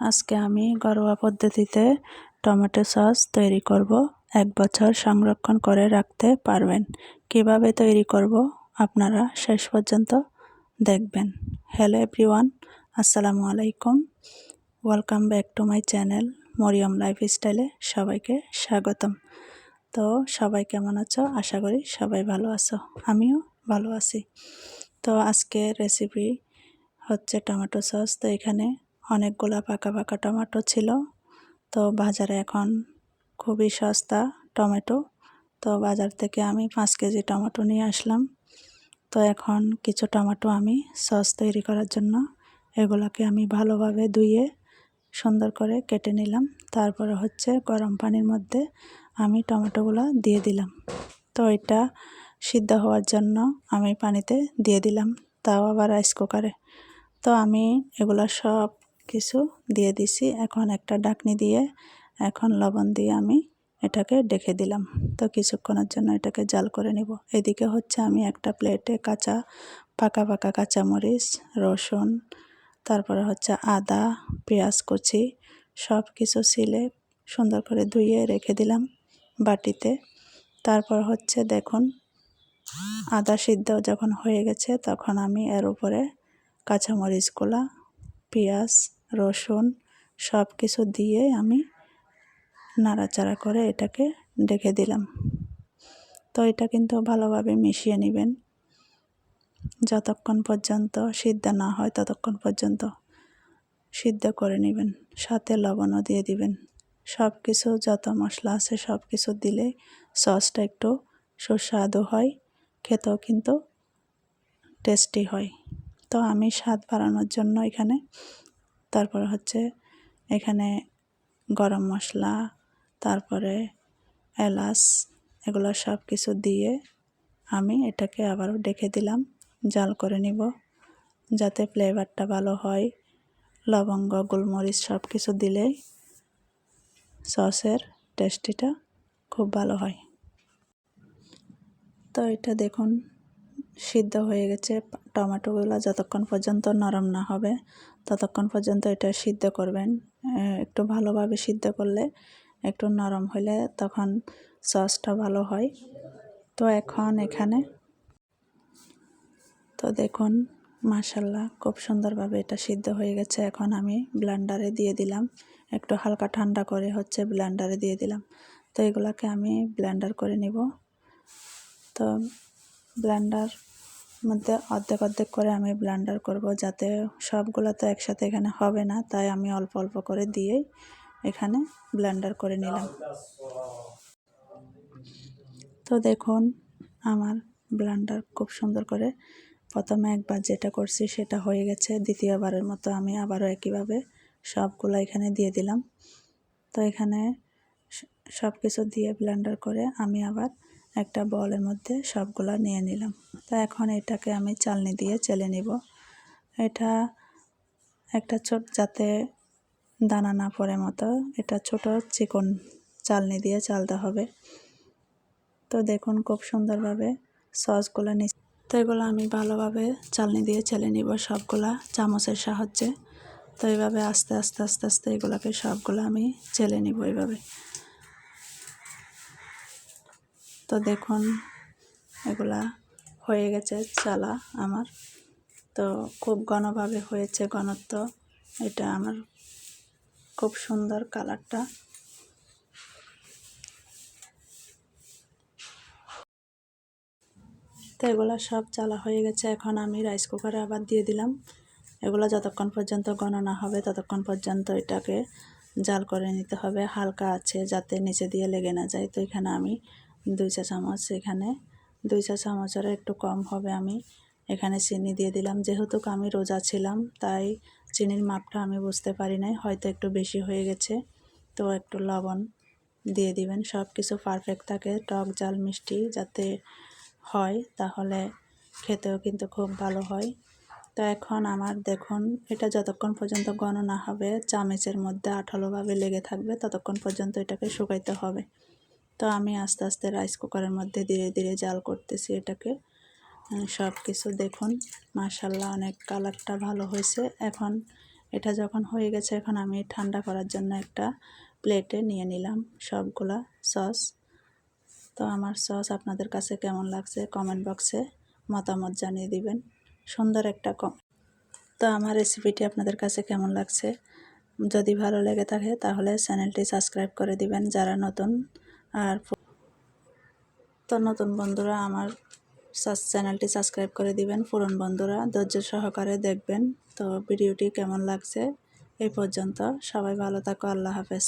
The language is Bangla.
আজকে আমি ঘরোয়া পদ্ধতিতে টমেটো সস তৈরি করব। এক বছর সংরক্ষণ করে রাখতে পারবেন। কীভাবে তৈরি করব আপনারা শেষ পর্যন্ত দেখবেন। হ্যালো এভরিওয়ান, আসসালামু আলাইকুম। Welcome back to my channel Mariyam life স্টাইলে সবাইকে স্বাগতম। তো সবাই কেমন আছো? আশা করি সবাই ভালো আছো। আমিও ভালো আছি। তো আজকে রেসিপি হচ্ছে টমেটো সস। তো এখানে অনেকগুলা পাকা পাকা টমেটো ছিল। তো বাজারে এখন খুবই সস্তা টমেটো। তো বাজার থেকে আমি পাঁচ কেজি টমেটো নিয়ে আসলাম। তো এখন কিছু টমেটো আমি সস তৈরি করার জন্য এগুলোকে আমি ভালোভাবে ধুয়ে সুন্দর করে কেটে নিলাম। তারপরে হচ্ছে গরম পানির মধ্যে আমি টমেটোগুলো দিয়ে দিলাম। তো এটা সিদ্ধ হওয়ার জন্য আমি পানিতে দিয়ে দিলাম। তাও আবার রাইস কুকারে তো আমি এগুলো সব কিছু দিয়ে দিছি। এখন একটা ডাকনি দিয়ে, এখন লবণ দিয়ে আমি এটাকে ডেকে দিলাম। তো কিছুক্ষণের জন্য এটাকে জাল করে নিব। এদিকে হচ্ছে আমি একটা প্লেটে কাঁচা, পাকা পাকা কাঁচামরিচ, রসুন, তারপরে হচ্ছে আদা, পেঁয়াজ কুচি সব কিছু ছিলে সুন্দর করে ধুয়ে রেখে দিলাম বাটিতে। তারপর হচ্ছে দেখুন, আদা সিদ্ধ যখন হয়ে গেছে তখন আমি এর উপরে কাঁচামরিচগুলা, পেঁয়াজ রসুন সব কিছু দিয়ে আমি নাড়াচাড়া করে এটাকে ডেকে দিলাম। তো এটা কিন্তু ভালোভাবে মিশিয়ে নেবেন। যতক্ষণ পর্যন্ত সিদ্ধ না হয় ততক্ষণ পর্যন্ত সিদ্ধ করে নেবেন। সাথে লবণও দিয়ে দিবেন। সব কিছু যত মশলা আছে সব কিছু দিলে সসটা একটু সুস্বাদু হয়, খেতেও কিন্তু টেস্টি হয়। তো আমি স্বাদ বাড়ানোর জন্য এখানে তারপরে হচ্ছে এখানে গরম মশলা, তারপরে এলাচ, এগুলো সব কিছু দিয়ে আমি এটাকে আবারও ডেকে দিলাম, জাল করে নিব, যাতে ফ্লেভারটা ভালো হয়। লবঙ্গ, গোলমরিচ সব কিছু দিলেই সসের টেস্টিটা খুব ভালো হয়। তো এটা দেখুন সিদ্ধ হয়ে গেছে টমেটোগুলো যতক্ষণ পর্যন্ত নরম না হবে, ততক্ষণ পর্যন্ত এটা সিদ্ধ করবেন। একটু ভালোভাবে সিদ্ধ করলে একটু নরম হলে তখন সসটা ভালো হয়। তো এখন এখানে তো দেখুন মাসাল্লাহ খুব সুন্দরভাবে এটা সিদ্ধ হয়ে গেছে। এখন আমি ব্লেন্ডারে দিয়ে দিলাম। একটু হালকা ঠান্ডা করে হচ্ছে ব্লেন্ডারে দিয়ে দিলাম। তো এগুলাকে আমি ব্লেন্ডার করে নিব। তো ব্লেন্ডার মধ্যে অর্ধেক অর্ধেক করে আমি ব্লেন্ডার করব যাতে সবগুলো তো একসাথে এখানে হবে না। তাই আমি অল্প অল্প করে দিয়েই এখানে ব্লেন্ডার করে নিলাম। তো দেখুন, আমার ব্লেন্ডার খুব সুন্দর করে প্রথমে একবার যেটা করছি সেটা হয়ে গেছে। দ্বিতীয়বারের মতো আমি আবারও একইভাবে সবগুলো এখানে দিয়ে দিলাম। তো এখানে সব কিছু দিয়ে ব্লেন্ডার করে আমি আবার একটা বলের মধ্যে সবগুলো নিয়ে নিলাম। তো এখন এটাকে আমি চালনি দিয়ে চেলে নিব। এটা একটা ছোট, যাতে দানা না পড়ে মতো, এটা ছোট চিকন চালনি দিয়ে চালতে হবে। তো দেখুন খুব সুন্দরভাবে সসগুলো নি তো এগুলো আমি ভালোভাবে চালনি দিয়ে চেলে নিব সবগুলা চামচের সাহায্যে। তো এইভাবে আস্তে আস্তে আস্তে আস্তে এগুলোকে সবগুলো আমি চেলে নিব এইভাবে তো দেখুন, এগুলা হয়ে গেছে চালা আমার। তো খুব ঘনভাবে হয়েছে ঘনত্ব। এটা আমার খুব সুন্দর কালারটা। তো এগুলো সব চালা হয়ে গেছে। এখন আমি রাইস কুকারে আবার দিয়ে দিলাম। এগুলো যতক্ষণ পর্যন্ত গণনা হবে, ততক্ষণ পর্যন্ত এটাকে জাল করে নিতে হবে। হালকা আছে যাতে নিচে দিয়ে লেগে না যায়। তো এখানে আমি দুই চা চামচ এখানে। দুই চা চামচের একটু কম হবে আমি। এখানে চিনি দিয়ে দিলাম। যেহেতু আমি রোজা ছিলাম, তাই চিনির মাপটা আমি বুঝতে পারি নাই। হয়তো একটু বেশি হয়ে গেছে। তো একটু লবণ দিয়ে দিবেন। সব কিছু পারফেক্ট থাকে। টক, জাল, মিষ্টি যাতে হয়, তাহলে খেতেও কিন্তু খুব ভালো হয়। তো এখন আমার দেখুন, এটা যতক্ষণ পর্যন্ত গণনা হবে, চামচের মধ্যে আঠালোভাবে লেগে থাকবে, ততক্ষণ পর্যন্ত এটাকে শুকাইতে হবে। তো আমি আস্তে আস্তে রাইস কুকারের মধ্যে ধীরে ধীরে জাল করতেছি এটাকে। সব কিছু দেখুন মাশাল্লাহ অনেক কালারটা ভালো হয়েছে। এখন এটা যখন হয়ে গেছে, এখন আমি ঠান্ডা করার জন্য একটা প্লেটে নিয়ে নিলাম সবগুলা সস তো আমার সস আপনাদের কাছে কেমন লাগছে কমেন্ট বক্সে মতামত জানিয়ে দিবেন। সুন্দর একটা কম তো আমার রেসিপিটি আপনাদের কাছে কেমন লাগছে? যদি ভালো লেগে থাকে তাহলে চ্যানেলটি সাবস্ক্রাইব করে দিবেন। যারা নতুন আর তো নতুন বন্ধুরা আমার চ্যানেলটি সাবস্ক্রাইব করে দিবেন, পুরন বন্ধুরা। ধৈর্য সহকারে দেখবেন। তো ভিডিওটি কেমন লাগছে এই পর্যন্ত। সবাই ভালো থাকো, আল্লাহ হাফেজ।